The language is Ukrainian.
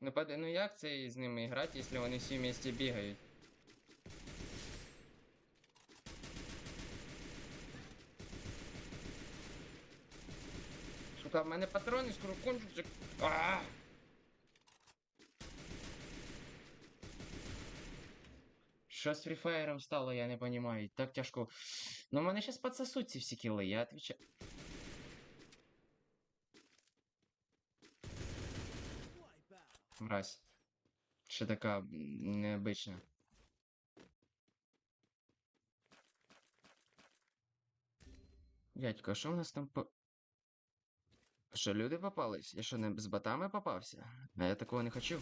Ну, под- ну як це з ними грати, якщо вони всі вместе бігають? Сука, в мене патрони скоро кончаться. А! Що з фріфаєром стало, я не розумію. Так тяжко. Ну, мене зараз підсосуть ці всі кіли, я отвечаю. Мразь. Ще така необична. Дядько, а що в нас там по. Що, люди попались? Я що, не з ботами попався? А я такого не хочу.